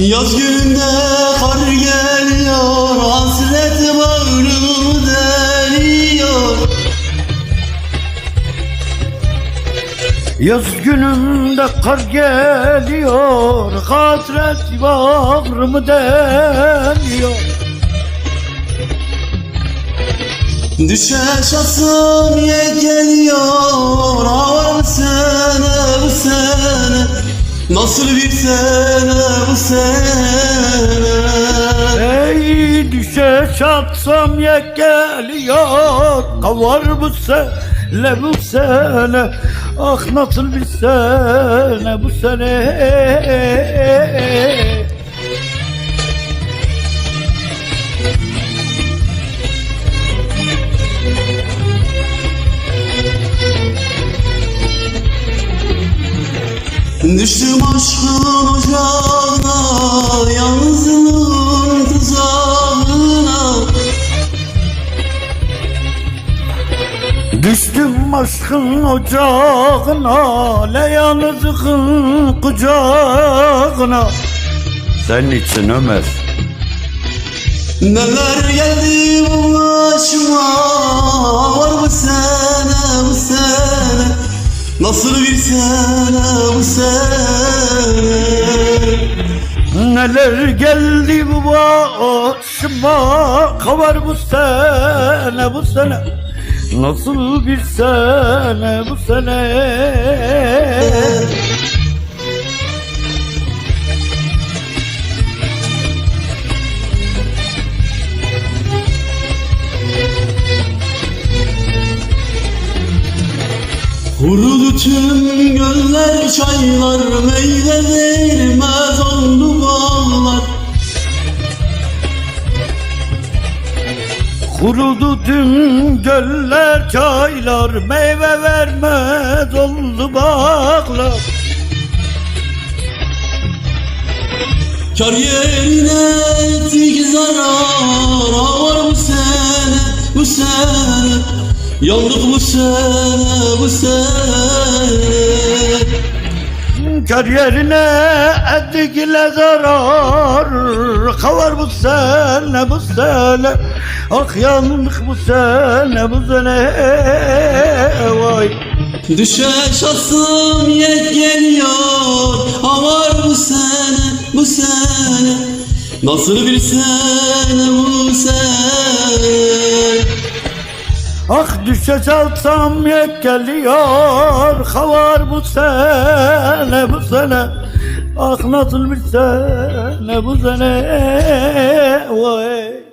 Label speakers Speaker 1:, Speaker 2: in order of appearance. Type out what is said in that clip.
Speaker 1: Yaz gününde kar geliyor Hasret bağrımı deliyor.
Speaker 2: Yaz günümde kar geliyor Hasret bağrımı deliyor?
Speaker 1: Düşe şansım ye geliyor bu sene bu sene Nasıl bir sene bu
Speaker 2: Ey düşe çatsam ye geliyor Kavar bu sene bu sene. Ah nasıl bir sene bu sene
Speaker 1: Düştüm aşkın ocağına Yalnızlığın tuzağına
Speaker 2: Düştüm aşkın ocağına Le yalnızlığın kucağına. Senin için Ömer.
Speaker 1: Neler geldi bu başıma Var bu sene Nasıl bir sene bu sene?
Speaker 2: Neler geldi bu başıma? Kavar bu sene bu sene. Nasıl bir sene bu sene
Speaker 1: Kurudu tüm göller çaylar Meyve vermez oldu bağlar
Speaker 2: Kurudu tüm göller çaylar Meyve vermez oldu bağlar.
Speaker 1: Kar yerine ettik zarar var bu sene bu sene Yandık bu sene bu sene
Speaker 2: Kariyerine ettikle zarar. Kavar bu sene bu sene. Ah yandık bu sene bu sene. Vay.
Speaker 1: Düşe şansım yet geliyor Ha var bu sene bu sene. Nasıl bir sene bu sene
Speaker 2: Ah düşe çalsam yek geliyor Kavar bu sene bu sene. Ah nasıl bir sene bu sene Vay